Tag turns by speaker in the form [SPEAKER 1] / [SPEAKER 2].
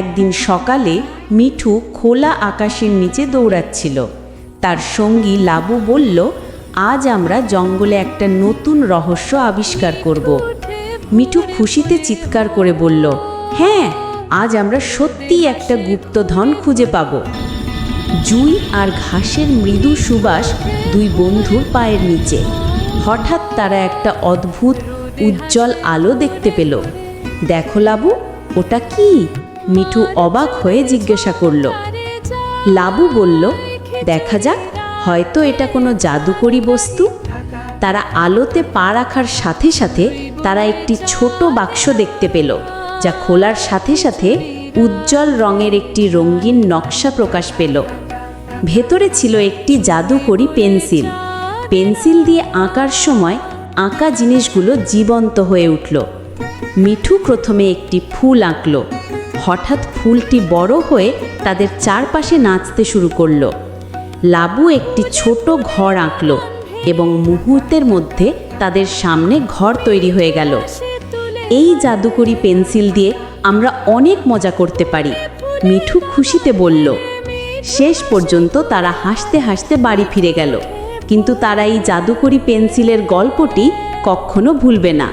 [SPEAKER 1] একদিন সকালে মিঠু খোলা আকাশের নিচে দৌড়াচ্ছিল। তার সঙ্গী লাবু বলল, আজ আমরা জঙ্গলে একটা নতুন রহস্য আবিষ্কার করব। মিঠু খুশিতে চিৎকার করে বলল হ্যাঁ আজ আমরা সত্যিই একটা গুপ্তধন খুঁজে পাবো। জুই আর ঘাসের মৃদু সুবাস দুই বন্ধুর পায়ের নিচে। হঠাৎ তারা একটা অদ্ভুত, উজ্জ্বল আলো দেখতে পেল। দেখো লাবু, ওটা কি? মিঠু অবাক হয়ে জিজ্ঞাসা করল, লাবু বলল, দেখা যাক, হয়তো এটা কোনো জাদুকরি বস্তু? তারা আলোতে পা রাখার সাথে সাথে তারা একটি ছোট বাক্স দেখতে পেল, যা খোলার সাথে সাথে উজ্জ্বল রঙের একটি রঙিন নকশা প্রকাশ পেল। ভেতরে ছিল একটি জাদুকরি পেন্সিল। পেন্সিল দিয়ে আঁকার সময় আঁকা জিনিসগুলো জীবন্ত হয়ে উঠল। মিঠু প্রথমে একটি ফুল আঁকলো। হঠাৎ ফুলটি বড় হয়ে তাদের চারপাশে নাচতে শুরু করল। লাবু একটি ছোট ঘর আঁকলো এবং মুহূর্তের মধ্যে তাদের সামনে ঘর তৈরি হয়ে গেল। এই জাদুকরি পেন্সিল দিয়ে আমরা অনেক মজা করতে পারি, মিঠু খুশিতে বলল। শেষ পর্যন্ত তারা হাসতে হাসতে বাড়ি ফিরে গেল, কিন্তু তারা এই জাদুকরি পেন্সিলের গল্পটি কখনো ভুলবে না।